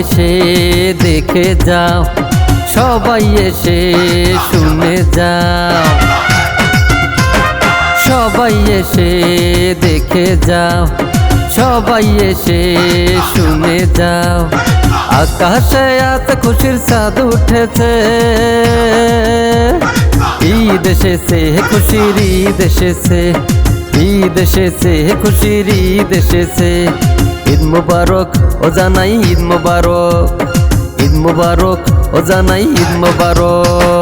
এসে দেখে যাও, সবাই এসে শুনে যাও। সবাই এসে দেখে যাও, সবাই এসে শুনে যাও। আকাশে এত খুশির চাঁদ উঠেছে। ঈদ এসেছে, খুশির ঈদ এসেছে। ঈদ এসেছে, খুশির ঈদ এসেছে। ঈদ মুবারক ও জানাই ঈদ মুবারক। ঈদ মুবারক ও জানাই ঈদ মুবারক।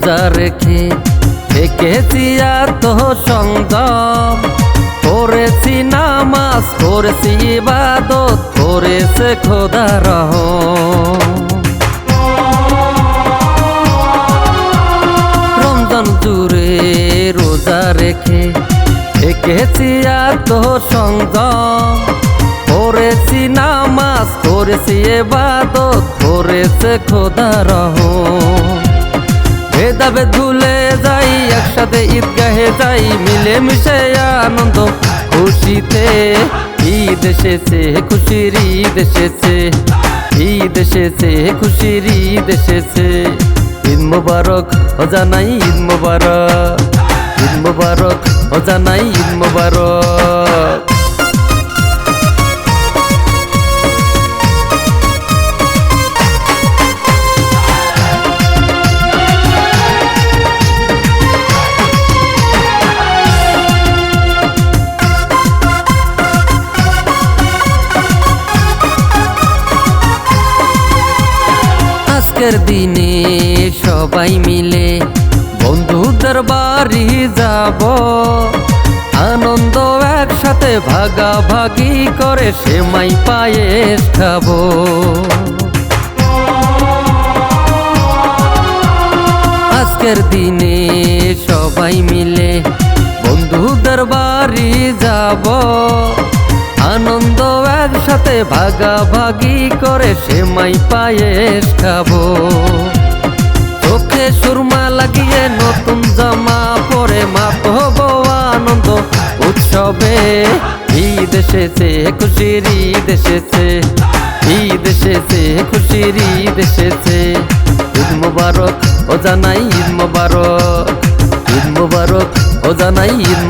রোজা রেখে থেকেছি এত সংযম করেছি নামাজ, করেছি ইবাদত, করেছে খোদা রহ রমজান জুড়ে রোজা রেখে থেকেছি এত সংযম করেছি নামাজ, করেছি এবাদত করেছে খোদা রহ ভেদাভেদ ধুলে যাই? একসাথে ঈদগাহে যাই মিলে মিশে আনন্দ, খুশিতে। ঈদ এসেছে, খুশির ঈদ এসেছে। ঈদ এসেছে, খুশির ঈদ এসেছে। ঈদ মুবারক অজানাই ঈদ মুবারক। ঈদ মুবারক অজানাই ঈদ মুবারক। আজকের দিনে সবাই মিলে বন্ধুদের বাড়ি যাব। আনন্দ একসাথে ভাগাভাগি করে সেমাই পায়েস খাব আজকের দিনে সবাই মিলে বন্ধুদের বাড়ি যাব। আনন্দ একসাথে ভাগাভাগি করে সেমাই পায়েস খাব চোখে সুরমা লাগিয়ে নতুন জামা পরে মাত হব আনন্দ উৎসবে। ঈদ এসেছে খুশির ঈদ এসেছে। ঈদ এসেছে খুশির ঈদ এসেছে। ঈদ মোবারক, ও জানাই ঈদ মোবারক। ঈদ মোবারক, ও জানাই ঈদ